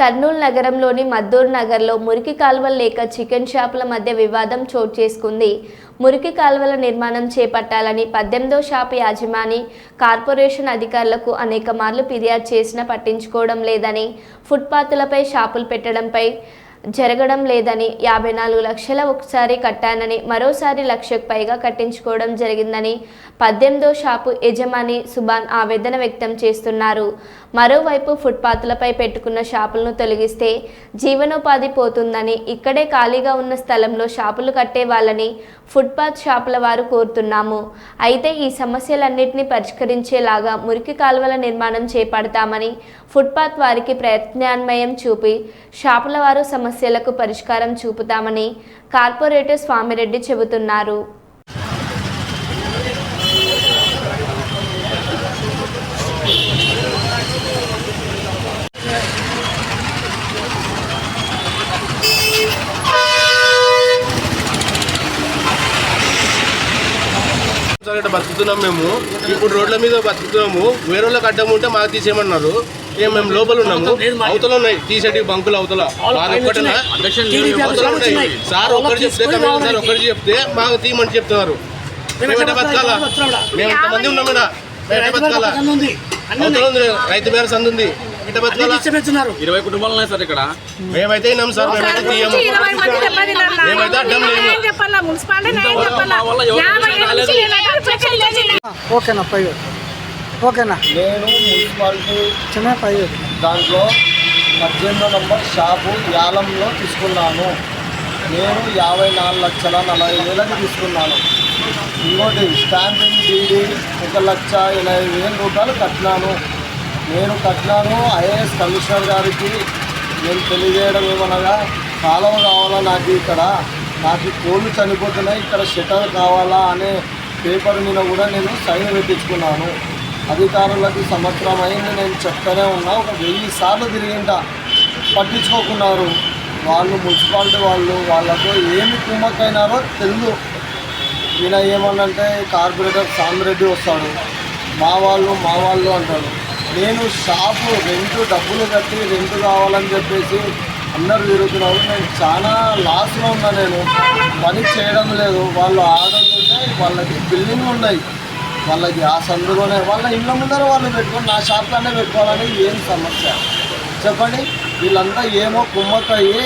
కర్నూలు నగరంలోని మద్దూరు నగర్లో మురికి కాలువలు లేక చికెన్ షాపుల మధ్య వివాదం చోటు చేసుకుంది. మురికి కాలువల నిర్మాణం చేపట్టాలని పద్దెనిమిదో షాపు యాజమాని కార్పొరేషన్ అధికారులకు అనేక మార్లు ఫిర్యాదు చేసినా పట్టించుకోవడం లేదని ఫుట్పాత్లపై షాపులు పెట్టడంపై జరగడం లేదని యాభై నాలుగు లక్షల ఒకసారి కట్టానని మరోసారి లక్షకు పైగా కట్టించుకోవడం జరిగిందని పద్దెనిమిదో షాపు యజమాని సుబాన్ ఆవేదన వ్యక్తం చేస్తున్నారు. మరోవైపు ఫుట్పాత్లపై పెట్టుకున్న షాపులను తొలగిస్తే జీవనోపాధి పోతుందని ఇక్కడే ఖాళీగా ఉన్న స్థలంలో షాపులు కట్టే వాళ్ళని ఫుట్పాత్ షాపుల వారు కోరుతున్నాము. అయితే ఈ సమస్యలన్నింటినీ పరిష్కరించేలాగా మురికి కాలువల నిర్మాణం చేపడతామని ఫుట్పాత్ వారికి ప్రయత్నాన్వయం చూపి షాపుల వారు సమస్య సమస్యలకు పరిష్కారం చూపుతామని కార్పొరేటర్ స్వామిరెడ్డి చెబుతున్నారు. ఇక్కడ బతుకుతున్నాం మేము. ఇప్పుడు రోడ్ల మీద బతుకుతున్నాము. వేరే వాళ్ళకి అడ్డం ఉంటే మాకు తీసేయమన్నారు. ఏం మేము లోపల ఉన్నాము. అవతల ఉన్నాయి. టీషర్ట్ బంకులు అవతల. ఉన్నాయి సార్ ఒకటి చెప్తే సార్ ఒకటి చెప్తే మాకు తీయమని చెప్తున్నారు. మేము బతకాలా? మేము ఎంతమంది ఉన్నాం మేము ఎట్ట బతకాలా? రైతు పేరు సందు ఉంది ఎట్ట బతకాలా పెంచున్నారు ఇరవై కుటుంబాలు ఉన్నాయి సార్ ఇక్కడ. మేమైతే విన్నాం సార్ మేమైతే తీయము. మేమైతే అడ్డం లేము. ఓకేనా పై ఓకేనా? నేను మున్సిపాలిటీ చిన్న పై దాంట్లో పద్దెనిమిదో నంబర్ షాపు యాలంలో తీసుకున్నాను. నేను యాభై నాలుగు లక్షల నలభై వేలకు తీసుకున్నాను. ఇంకోటి స్టాంపింగ్ డీడీ ఒక లక్ష ఇరవై వేల రూపాయలు కట్టినాను. నేను కట్టినాను ఐఏఎస్ కమిషనర్ గారికి. నేను తెలియజేయడం ఏమనగా కాలం కావాలా నాకు ఇక్కడ? నాకు కోళ్ళు చనిపోతున్నాయి ఇక్కడ షటర్ కావాలా అనే పేపర్ మీద కూడా నేను సైన్ పెట్టించుకున్నాను. అధికారులకి సంవత్సరం అయింది నేను చెప్తానే ఉన్నా ఒక వెయ్యి సార్లు తిరిగింట. పట్టించుకోకున్నారు. వాళ్ళు మున్సిపాలిటీ వాళ్ళు వాళ్ళతో ఏమి కుమ్మకైనారో తెలుగు ఈయన ఏమన్నంటే కార్పొరేటర్ సామిరెడ్డి వస్తాడు. మా వాళ్ళు మా వాళ్ళు అంటాడు. నేను షాపు రెంట్ డబ్బులు కట్టి రెంట్ కావాలని చెప్పేసి అందరు తిరుగుతున్నారు. నేను చాలా లాస్లో ఉన్నా నేను. పని చేయడం లేదు. వాళ్ళు ఆడలు ఉంటే వాళ్ళకి బిల్డింగ్ ఉన్నాయి. వాళ్ళకి ఆ సందులోనే వాళ్ళ ఇళ్ళ ముందర వాళ్ళు పెట్టుకొని నా షాప్లోనే పెట్టుకోవాలని ఏం సమస్య? చెప్పండి. వీళ్ళంతా ఏమో కుమ్మక్కయ్యి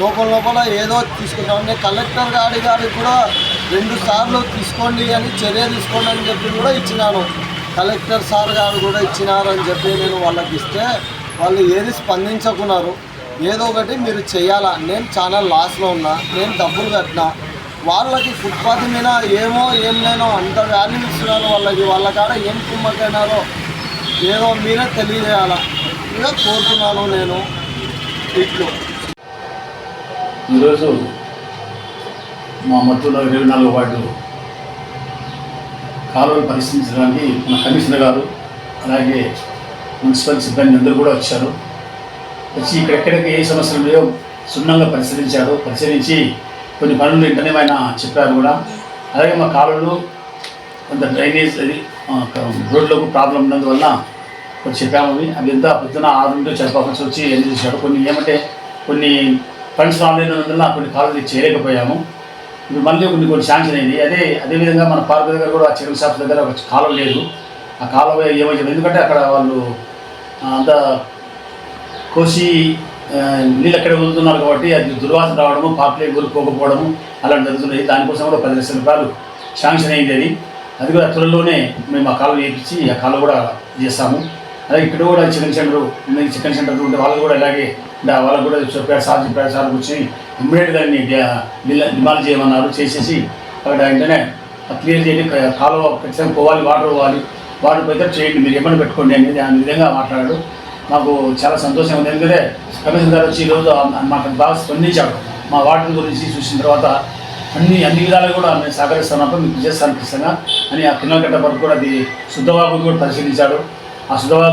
లోపల లోపల ఏదో తీసుకుంటాం నేను కలెక్టర్ గారి గారికి కూడా రెండు సార్లు తీసుకోండి అని చర్య తీసుకోండి అని చెప్పి కూడా ఇచ్చినాను. కలెక్టర్ సార్ గారు కూడా ఇచ్చినారు అని చెప్పి నేను వాళ్ళకి ఇస్తే వాళ్ళు ఏది స్పందించకున్నారు. ఏదో ఒకటి మీరు చేయాలా? నేను చాలా లాస్లో ఉన్నా నేను డబ్బులు కట్టినా వాళ్ళకి ఫుట్పాత్ మీద ఏమో ఏం లేనో అంత వాల్యూ ఇస్తున్నారు వాళ్ళకి వాళ్ళ కాడ ఏం కుమ్మకైనారో ఏదో మీరే తెలియజేయాలా? ఇలా కోరుతున్నాను నేను. ఇట్లు. ఈరోజు మా మత్తూరు ఇరవై నాలుగు వార్డు కాలువలు పరిశీలించడానికి మన కమిషనర్ గారు అలాగే మున్సిపల్ సిబ్బంది అందరూ కూడా వచ్చారు. వచ్చి ఇక్కడెక్కడికి ఏ సమస్యలు ఉన్నాయో సున్నంగా పరిశీలించారు. పరిశీలించి కొన్ని పనులు వెంటనే ఆయన చెప్పారు కూడా. అలాగే మా కాలువలు కొంత డ్రైనేజ్ అది రోడ్లకు ప్రాబ్లం ఉన్నందువల్ల కొన్ని చెప్పాము అవి. అవి ఎంత పొద్దున ఆరుంటూ చెప్పాల్సి వచ్చి ఎన్ని చేశాడు. కొన్ని ఏమంటే కొన్ని ఫండ్స్ రాలేనందువల్ల కొన్ని కాలువలు చేయలేకపోయాము. ఇప్పుడు మళ్ళీ కొన్ని కొన్ని శాంక్షన్ అయింది. అదే అదేవిధంగా మన పార్క్ దగ్గర కూడా ఆ చికెన్ షాప్ దగ్గర ఒక కాలం లేదు. ఆ కాలువ ఏమైంది ఎందుకంటే అక్కడ వాళ్ళు అంత అంతా కోసి నీళ్ళు అక్కడే వదులుతున్నారు కాబట్టి అది దుర్వాసన రావడము పాపలే కోరుకోకపోవడము అలాంటి జరుగుతున్నాయి. దానికోసం కూడా పది లక్షల రూపాయలు శాంక్షన్ అయింది అది. అది కూడా త్వరలోనే మేము ఆ కాలువ వేయించి ఆ కాలువ కూడా చేస్తాము. అలాగే ఇక్కడ కూడా చికెన్ సెంటర్ చికెన్ సెంటర్ ఉంటే వాళ్ళు కూడా ఇలాగే వాళ్ళకు కూడా చెప్పారు సార్ చెప్పారు సార్ కూర్చొని ఇమ్మీడియట్గా డిమాండ్ చేయమన్నారు చేసేసి అక్కడ వెంటనే క్లియర్ చేయండి కాలువ ఖచ్చితంగా పోవాలి వాటర్ పోవాలి వాటర్ పోతే చేయండి మీరు ఏమని పెట్టుకోండి అనేది ఆ విధంగా మాట్లాడాడు. మాకు చాలా సంతోషం ఉంది. ఎందుకంటే కమిషన్ గారు వచ్చి ఈరోజు మాకు బాగా స్పందించాడు. మా వాటర్ గురించి చూసిన తర్వాత అన్ని అన్ని విధాలు కూడా మేము సహకరిస్తున్నప్పుడు మీకు చేస్తాను ఖచ్చితంగా అని ఆ కిన్నెల గడ్డ వరకు కూడా అది శుద్ధవాగు కూడా పరిశీలించాడు. ఆ శుద్ధవాగు